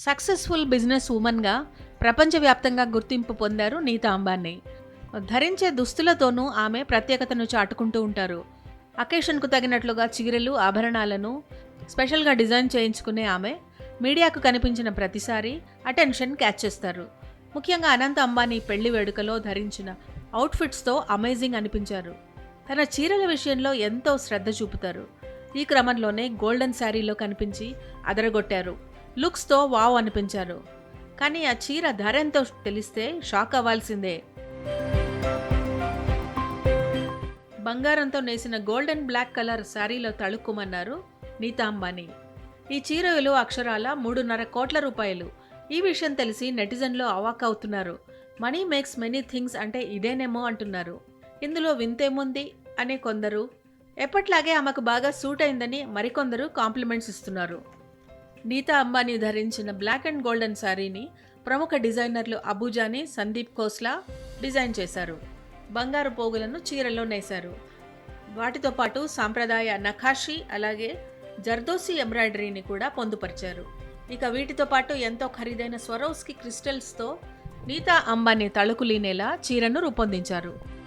Successful business ఉమెన్గా ప్రపంచవ్యాప్తంగా గుర్తింపు పొందారు నీతా అంబానీ. ధరించే దుస్తులతోనూ ఆమె ప్రత్యేకతను చాటుకుంటూ ఉంటారు. అకేషన్కు తగినట్లుగా చీరలు ఆభరణాలను స్పెషల్గా డిజైన్ చేయించుకునే ఆమె మీడియాకు కనిపించిన ప్రతిసారి అటెన్షన్ క్యాచ్ చేస్తారు. ముఖ్యంగా అనంత్ అంబానీ పెళ్ళి వేడుకలో ధరించిన అవుట్ఫిట్స్తో అమేజింగ్ అనిపించారు. తన చీరల విషయంలో ఎంతో శ్రద్ధ చూపుతారు. ఈ క్రమంలోనే గోల్డెన్ శారీలో కనిపించి అదరగొట్టారు. లుక్స్తో వావ్ అనిపించారు. కానీ ఆ చీర ధర ఎంతో తెలిస్తే షాక్ అవ్వాల్సిందే. బంగారంతో నేసిన గోల్డెన్ బ్లాక్ కలర్ శారీలో తళుక్కుమన్నారు నీతా అంబానీ ఈ చీర విలువ అక్షరాల మూడున్నర కోట్ల రూపాయలు. ఈ విషయం తెలిసి నెటిజన్లో అవాక్ అవుతున్నారు. మనీ మేక్స్ మెనీ థింగ్స్ అంటే ఇదేనేమో అంటున్నారు. ఇందులో వింతేముంది? అనే కొందరు ఎప్పట్లాగే ఆమెకు బాగా సూట్ అయిందని మరికొందరు కాంప్లిమెంట్స్ ఇస్తున్నారు. నీతా అంబానీ ధరించిన బ్లాక్ అండ్ గోల్డెన్ శారీని ప్రముఖ డిజైనర్లు అబూజాని సందీప్ ఖోస్లా డిజైన్ చేశారు. బంగారు పోగులను చీరలో నేశారు. వాటితో పాటు సాంప్రదాయ నఖాషి అలాగే జర్దోసి ఎంబ్రాయిడరీని కూడా పొందుపరిచారు. ఇక వీటితో పాటు ఎంతో ఖరీదైన స్వరోస్కి క్రిస్టల్స్తో నీతా అంబానీ తళుకులీనేలా చీరను రూపొందించారు.